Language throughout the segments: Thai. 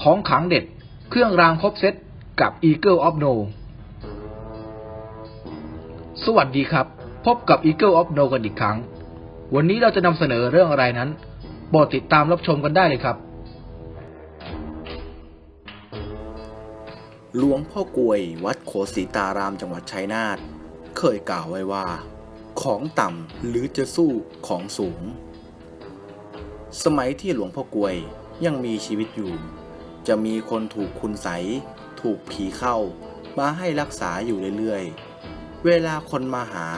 ของขังเด็ด เครื่องรางครบเซตกับ Eagle of No สวัสดีครับ พบกับ Eagle of No กันอีกครั้ง วันนี้เราจะนำเสนอเรื่องอะไรนั้นโปรดติดตามรับชมกันได้เลยครับ หลวงพ่อกลวยวัดโคสีตารามจังหวัดชัยนาทเคยกล่าวไว้ว่า ของต่ำหรือจะสู้ของสูง สมัยที่หลวงพ่อกลวยยังมีชีวิตอยู่ จะมีคนถูกคุณใส ถูกผีเข้า มาให้รักษาอยู่เรื่อยๆ เวลาคนมาหา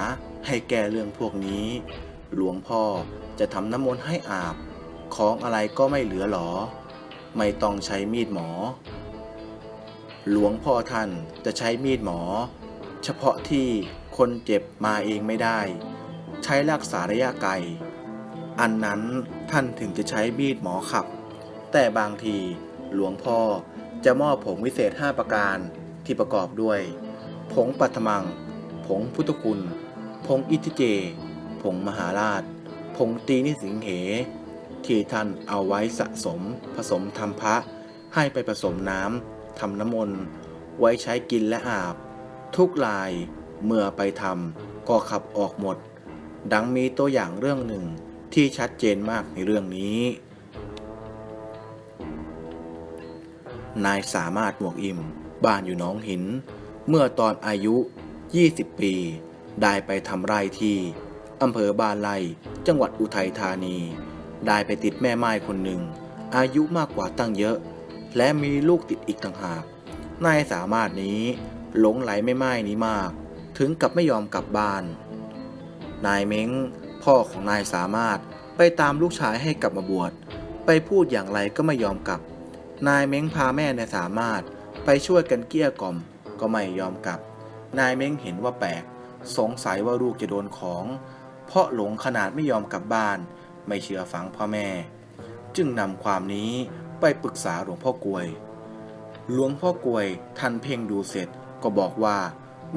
ให้แก้เรื่องพวกนี้ หลวงพ่อจะทำน้ำมนต์ให้อาบ ของอะไรก็ไม่เหลือหรอ ไม่ต้องใช้มีดหมอ หลวงพ่อท่านจะใช้มีดหมอ เฉพาะที่คนเจ็บมาเองไม่ได้ ใช้รักษาระยะไกล อันนั้นท่านถึงจะใช้มีดหมอขับ แต่บางที หลวงพ่อจะมอบผงวิเศษ 5 ประการที่ประกอบด้วย ผงปัทมัง ผงพุทธคุณ ผงอิทธิเจ ผงมหาราช ผงตีนิสิงเห ที่ท่านเอาไว้สะสม ผสมทำพระ ให้ไปผสมน้ำทำน้ำมนต์ ไว้ใช้กินและอาบ ทุกลายเมื่อไปทำก็ขับออกหมด ดังมีตัวอย่างเรื่องหนึ่งที่ชัดเจนมากในเรื่องนี้ นายสามารถหมวกอิ่ม บ้านอยู่น้องหิน เมื่อตอนอายุ 20 ปี ได้ไปทำไร่ที่อำเภอบานไลจังหวัดอุทัยธานี ได้ไปติดแม่ไม้คนหนึ่ง อายุมากกว่าตั้งเยอะ และมีลูกติดอีกต่างหาก นายสามารถนี้หลงไหลแม่ไม้นี้มาก ถึงกับไม่ยอมกลับบ้าน นายเม้ง พ่อของนายสามารถไปตามลูกชายให้กลับมาบวช ไปพูดอย่างไรก็ไม่ยอมกลับ นายเม้งพาแม่นายสามารถไปช่วยกันเกลี้ยกล่อมก็ไม่ยอมกลับ นายเม้งเห็นว่าแปลก สงสัยว่าลูกจะโดนของ เพราะหลงขนาดไม่ยอมกลับบ้าน ไม่เชื่อฟังพ่อแม่ จึงนำความนี้ไปปรึกษาหลวงพ่อกลวย หลวงพ่อกลวยท่านเพ่งดูเสร็จก็บอกว่า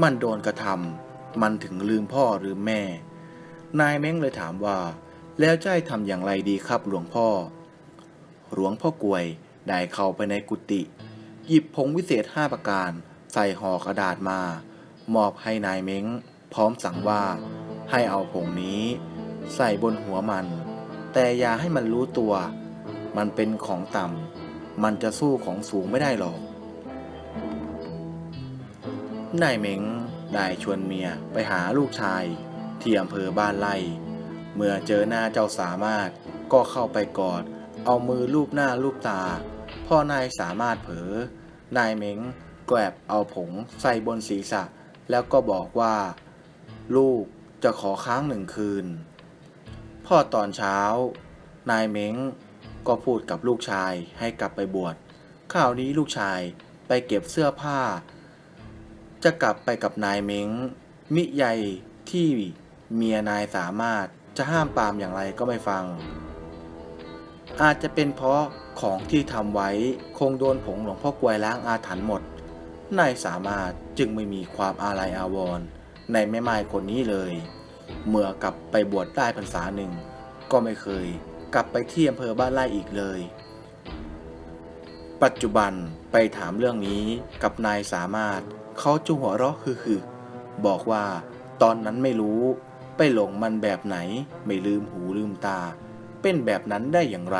มันโดนกระทำมันถึงลืมพ่อหรือแม่ นายเม้งเลยถามว่า แล้วจะให้ทำอย่างไรดีครับหลวงพ่อ หลวงพ่อกลวย ได้เข้าไปในกุฏิหยิบผงวิเศษห้าประการ ใส่ห่อกระดาษมา มอบให้นายเม้ง พร้อมสั่งว่า ให้เอาผงนี้ ใส่บนหัวมัน แต่อย่าให้มันรู้ตัว มันเป็นของต่ำมันจะสู้ของสูงไม่ได้หรอกนายเม้งได้ชวนเมียไปหาลูกชาย ที่อำเภอบ้านไร่ เมื่อเจอหน้าเจ้าสามารถก็เข้าไปกอด เอามือลูบหน้าลูบตา พอนายสามารถเผลอนายเม้งแกวบเอาผงใส่บนศีรษะ แล้วก็บอกว่า ลูกจะขอค้างหนึ่งคืน พ่อตอนเช้า นายเม้งก็พูดกับลูกชายให้กลับไปบวชข่าวนี้ลูกชายไปเก็บเสื้อผ้า จะกลับไปกับนายเม้งมิใยที่เมียนายสามารถจะห้ามปามอย่างไรก็ไม่ฟัง อาจจะเป็นเพราะ ของที่ทำไว้คงโดนผงหลวงพ่อกวยล้างอาถรรพ์หมด นายสามารถจึงไม่มีความอาลัยอาวรณ์ในแม่ไม้คนนี้เลย เมื่อกลับไปบวชได้พรรษาหนึ่ง ก็ไม่เคยกลับไปที่อำเภอบ้านไร่อีกเลย ปัจจุบันไปถามเรื่องนี้กับนายสามารถเขาจะหัวเราะฮือๆบอกว่าตอนนั้นไม่รู้ ไปหลงมันแบบไหน ไม่ลืมหูลืมตา เป็นแบบนั้นได้อย่างไร